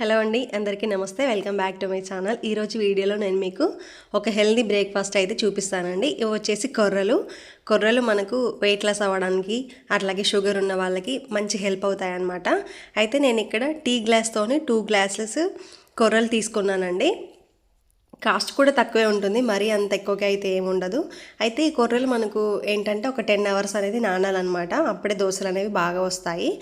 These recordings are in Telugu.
హలో అండి అందరికీ నమస్తే. Welcome back to my channel. ఈరోజు వీడియోలో నేను మీకు ఒక హెల్దీ బ్రేక్ఫాస్ట్ అయితే చూపిస్తానండి. ఇవి వచ్చేసి కొర్రలు. కొర్రలు మనకు వెయిట్ లాస్ అవ్వడానికి అట్లాగే షుగర్ ఉన్న వాళ్ళకి మంచి హెల్ప్ అవుతాయన్నమాట. అయితే నేను ఇక్కడ టీ గ్లాస్తోని టూ గ్లాసెస్ కొర్రలు తీసుకున్నానండి. కాస్ట్ కూడా తక్కువే ఉంటుంది మరీ అంత ఎక్కువగా అయితే ఏముండదు అయితే ఈ కొర్రలు మనకు ఏంటంటే ఒక టెన్ అవర్స్ అనేది నానాలన్నమాట. అప్పుడే దోశలు అనేవి బాగా వస్తాయి.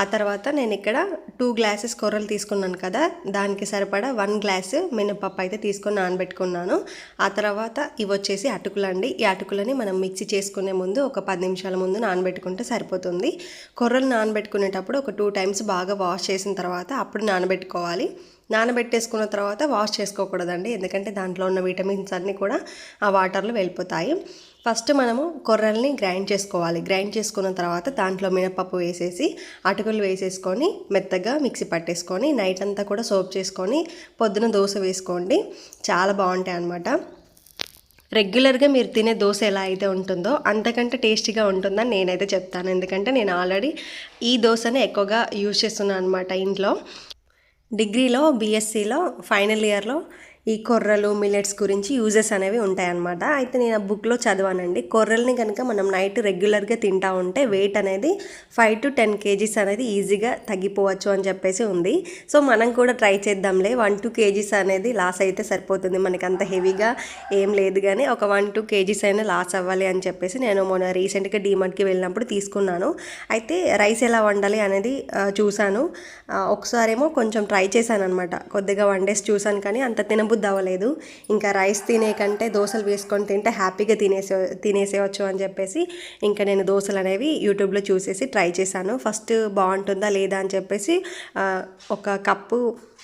ఆ తర్వాత నేను ఇక్కడ టూ గ్లాసెస్ కూరలు తీసుకున్నాను కదా దానికి సరిపడా వన్ గ్లాస్ మినపప్పు అయితే తీసుకొని నానబెట్టుకున్నాను. ఆ తర్వాత ఇవి వచ్చేసి అటుకులు అండి. ఈ అటుకులని మనం మిక్సీ చేసుకునే ముందు ఒక పది నిమిషాల ముందు నానబెట్టుకుంటే సరిపోతుంది. కొర్రలు నానబెట్టుకునేటప్పుడు ఒక టూ టైమ్స్ బాగా వాష్ చేసిన తర్వాత అప్పుడు నానబెట్టుకోవాలి. నానబెట్టేసుకున్న తర్వాత వాష్ చేసుకోకూడదండి. ఎందుకంటే దాంట్లో ఉన్న విటమిన్స్ అన్నీ కూడా ఆ వాటర్లో వెళ్ళిపోతాయి. ఫస్ట్ మనము కొర్రల్ని గ్రైండ్ చేసుకోవాలి. గ్రైండ్ చేసుకున్న తర్వాత దాంట్లో మినపప్పు వేసేసి అటుకులు వేసేసుకొని మెత్తగా మిక్సీ పట్టేసుకొని నైట్ అంతా కూడా సోప్ చేసుకొని పొద్దున దోశ వేసుకోండి. చాలా బాగుంటాయి అన్నమాట. రెగ్యులర్గా మీరు తినే దోశ ఎలా అయితే ఉంటుందో అంతకంటే టేస్టీగా ఉంటుందని నేనైతే చెప్తాను. ఎందుకంటే నేను ఆల్రెడీ ఈ దోశనే ఎక్కువగా యూజ్ చేస్తున్నాను అనమాట ఇంట్లో. డిగ్రీలో బీఎస్సీలో ఫైనల్ ఇయర్లో ఈ కొర్రలు మిల్లెట్స్ గురించి యూజెస్ అనేవి ఉంటాయన్నమాట. అయితే నేను ఆ బుక్లో చదివానండి. కొర్రల్ని కనుక మనం నైట్ రెగ్యులర్గా తింటా ఉంటే వెయిట్ అనేది ఫైవ్ టు టెన్ కేజీస్ అనేది ఈజీగా తగ్గిపోవచ్చు అని చెప్పేసి ఉంది. సో మనం కూడా ట్రై చేద్దాంలే. వన్ టూ కేజీస్ అనేది లాస్ అయితే సరిపోతుంది. మనకి అంత హెవీగా ఏం లేదు కానీ ఒక వన్ టూ కేజీస్ అయినా లాస్ అవ్వాలి అని చెప్పేసి నేను మొన్న రీసెంట్గా డీమార్ట్కి వెళ్ళినప్పుడు తీసుకున్నాను. అయితే రైస్ ఎలా వండాలి అనేది చూశాను. ఒకసారేమో కొంచెం ట్రై చేశాను అనమాట కొద్దిగా వన్ డేస్ చూశాను కానీ అంత తినబుద్ధి అవ్వలేదు. ఇంకా రైస్ తినే కంటే దోశలు వేసుకొని తింటే హ్యాపీగా తినేసే తినేసేయచ్చు అని చెప్పేసి ఇంకా నేను దోశలు అనేవి యూట్యూబ్లో చూసేసి ట్రై చేశాను. ఫస్ట్ బాగుంటుందా లేదా అని చెప్పేసి ఒక కప్పు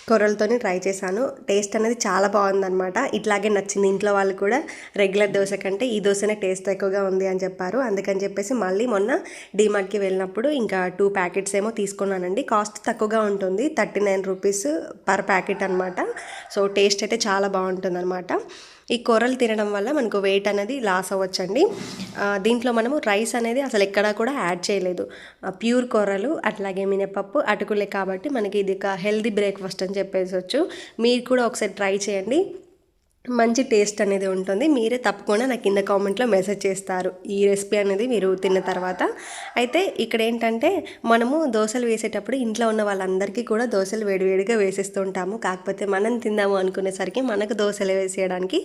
కొర్రలతోని ట్రై చేశాను. టేస్ట్ అనేది చాలా బాగుందనమాట ఇట్లాగే నచ్చింది ఇంట్లో వాళ్ళు కూడా రెగ్యులర్ దోశ కంటే ఈ దోశనే టేస్ట్ ఎక్కువగా ఉంది అని చెప్పారు. అందుకని చెప్పేసి మళ్ళీ మొన్న డిమార్ట్కి వెళ్ళినప్పుడు ఇంకా టూ ప్యాకెట్స్ ఏమో తీసుకున్నానండి. కాస్ట్ తక్కువగా ఉంటుంది. Thirty nine rupees per packet అనమాట సో టేస్ట్ అయితే చాలా బాగుంటుంది అనమాట ఈ కూరలు తినడం వల్ల మనకు వెయిట్ అనేది లాస్ అవ్వచ్చండి. దీంట్లో మనము రైస్ అనేది అసలు ఎక్కడా కూడా యాడ్ చేయలేదు. ప్యూర్ కూరలు అట్లాగే మినపప్పు అటుకులే కాబట్టి మనకి ఇది ఒక హెల్దీ బ్రేక్ఫాస్ట్ అని చెప్పేసి మీరు కూడా ఒకసారి ట్రై చేయండి. మంచి టేస్ట్ అనేది ఉంటుంది. మీరే తప్పకుండా నాకు కింద కామెంట్లో మెసేజ్ చేస్తారు. ఈ రెసిపీ అనేది మీరు తిన్న తర్వాత. అయితే ఇక్కడ ఏంటంటే మనము దోశలు వేసేటప్పుడు ఇంట్లో ఉన్న వాళ్ళందరికీ కూడా దోశలు వేడివేడిగా వేసేస్తూ ఉంటాము కాకపోతే మనం తిందాము అనుకునేసరికి మనకు దోశలు వేసేయడానికి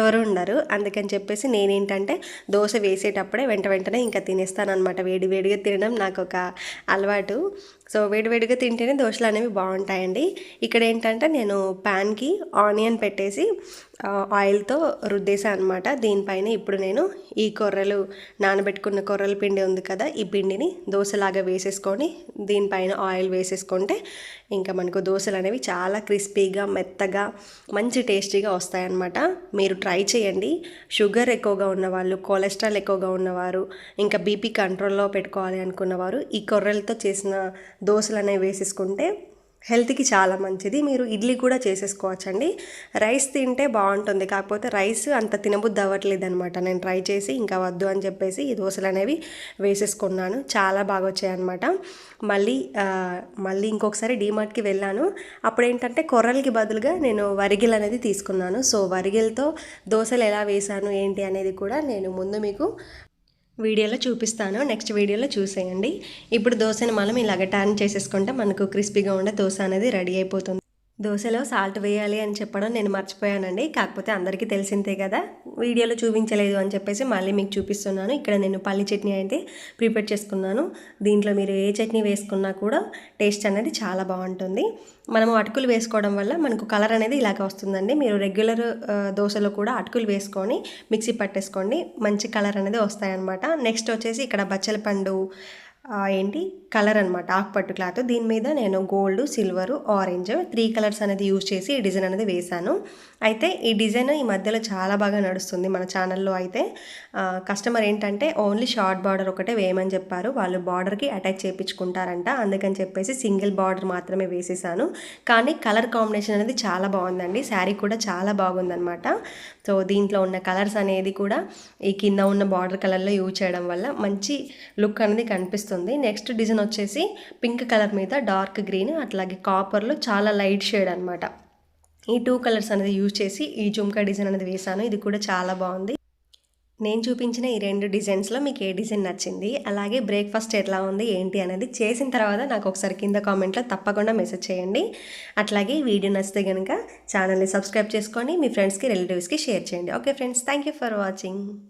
ఎవరు ఉండరు. అందుకని చెప్పేసి నేనేంటంటే దోశ వేసేటప్పుడే వెంట వెంటనే ఇంకా తినేస్తాను అనమాట వేడివేడిగా తినడం నాకు ఒక అలవాటు. సో వేడివేడిగా తింటేనే దోశలు అనేవి బాగుంటాయండి. ఇక్కడ ఏంటంటే నేను ప్యాన్కి ఆనియన్ పెట్టేసి ఆయిల్తో రుద్దేశాను అనమాట దీనిపైన ఇప్పుడు నేను ఈ కొర్రలు నానబెట్టుకున్న కొర్రల పిండి ఉంది కదా ఈ పిండిని దోశలాగా వేసేసుకొని దీనిపైన ఆయిల్ వేసేసుకుంటే ఇంకా మనకు దోశలు అనేవి చాలా క్రిస్పీగా మెత్తగా మంచి టేస్టీగా వస్తాయన్నమాట. మీరు ట్రై చేయండి. షుగర్ ఎక్కువగా ఉన్నవాళ్ళు కొలెస్ట్రాల్ ఎక్కువగా ఉన్నవారు ఇంకా బీపీ కంట్రోల్లో పెట్టుకోవాలి అనుకున్నవారు ఈ కొర్రలతో చేసిన దోశలు అనేవి వేసేసుకుంటే హెల్త్కి చాలా మంచిది. మీరు ఇడ్లీ కూడా చేసేసుకోవచ్చండి. రైస్ తింటే బాగుంటుంది. కాకపోతే రైస్ అంత తినబుద్ధి అవ్వట్లేదు అనమాట నేను ట్రై చేసి ఇంకా వద్దు అని చెప్పేసి ఈ దోశలు అనేవి వేసేసుకున్నాను. చాలా బాగా వచ్చాయన్నమాట మళ్ళీ మళ్ళీ ఇంకొకసారి డీమార్ట్కి వెళ్ళాను. అప్పుడు ఏంటంటే కొర్రలకి బదులుగా నేను వరిగిల్ అనేది తీసుకున్నాను. సో వరిగిల్తో దోశలు ఎలా వేశాను ఏంటి అనేది కూడా నేను ముందు మీకు వీడియోలో చూపిస్తాను. నెక్స్ట్ వీడియోలో చూసేయండి. ఇప్పుడు దోశని మనం ఇలాగ టర్న్ చేసేసుకుంటే మనకు క్రిస్పీగా ఉండే దోశ అనేది రెడీ అయిపోతుంది. దోశలో సాల్ట్ వేయాలి అని చెప్పడం నేను మర్చిపోయానండి. కాకపోతే అందరికీ తెలిసిందే కదా. వీడియోలో చూపించలేదు అని చెప్పేసి మళ్ళీ మీకు చూపిస్తున్నాను. ఇక్కడ నేను పల్లి చట్నీ అయితే ప్రిపేర్ చేసుకున్నాను. దీంట్లో మీరు ఏ చట్నీ వేసుకున్నా కూడా టేస్ట్ అనేది చాలా బాగుంటుంది. మనము అటుకులు వేసుకోవడం వల్ల మనకు కలర్ అనేది ఇలాగ వస్తుందండి. మీరు రెగ్యులర్ దోశలో కూడా అటుకులు వేసుకొని మిక్సీ పట్టేసుకోండి. మంచి కలర్ అనేది వస్తాయన్నమాట. నెక్స్ట్ వచ్చేసి ఇక్కడ బచ్చల పండు ఏంటి? కలర్ అనమాట ఆకుపట్టు క్లాత్ దీని మీద నేను gold silver orange three colours అనేది యూజ్ చేసి ఈ డిజైన్ అనేది వేశాను. అయితే ఈ డిజైన్ ఈ మధ్యలో చాలా బాగా నడుస్తుంది మన ఛానల్లో అయితే. కస్టమర్ ఏంటంటే ఓన్లీ షార్ట్ బార్డర్ ఒకటే వేయమని చెప్పారు. వాళ్ళు బార్డర్కి అటాచ్ చేయించుకుంటారంట. అందుకని చెప్పేసి సింగిల్ బార్డర్ మాత్రమే వేసేసాను. కానీ కలర్ కాంబినేషన్ అనేది చాలా బాగుందండి. శారీ కూడా చాలా బాగుందనమాట సో సో దీంట్లో ఉన్న కలర్స్ అనేది కూడా ఈ కింద ఉన్న బార్డర్ కలర్లో యూజ్ చేయడం వల్ల మంచి లుక్ అనేది కనిపిస్తుంది. నెక్స్ట్ డిజైన్ వచ్చేసి పింక్ కలర్ మీద డార్క్ గ్రీన్ అట్లాగే కాపర్లో చాలా లైట్ షేడ్ అనమాట ఈ టూ కలర్స్ అనేది యూజ్ చేసి ఈ జుమ్కా డిజైన్ అనేది వేసాను ఇది కూడా చాలా బాగుంది. నేను చూపించిన ఈ రెండు డిజైన్స్లో మీకు ఏ డిజైన్ నచ్చింది? అలాగే బ్రేక్ఫాస్ట్ ఎట్లా ఉంది? ఏంటి అనేది చేసిన తర్వాత నాకు ఒకసారి కింద కామెంట్లో తప్పకుండా మెసేజ్ చేయండి. అట్లాగే వీడియో నచ్చితే కనుక ఛానల్ని సబ్స్క్రైబ్ చేసుకొని మీ ఫ్రెండ్స్కి రిలేటివ్స్కి షేర్ చేయండి. Okay friends thank you for watching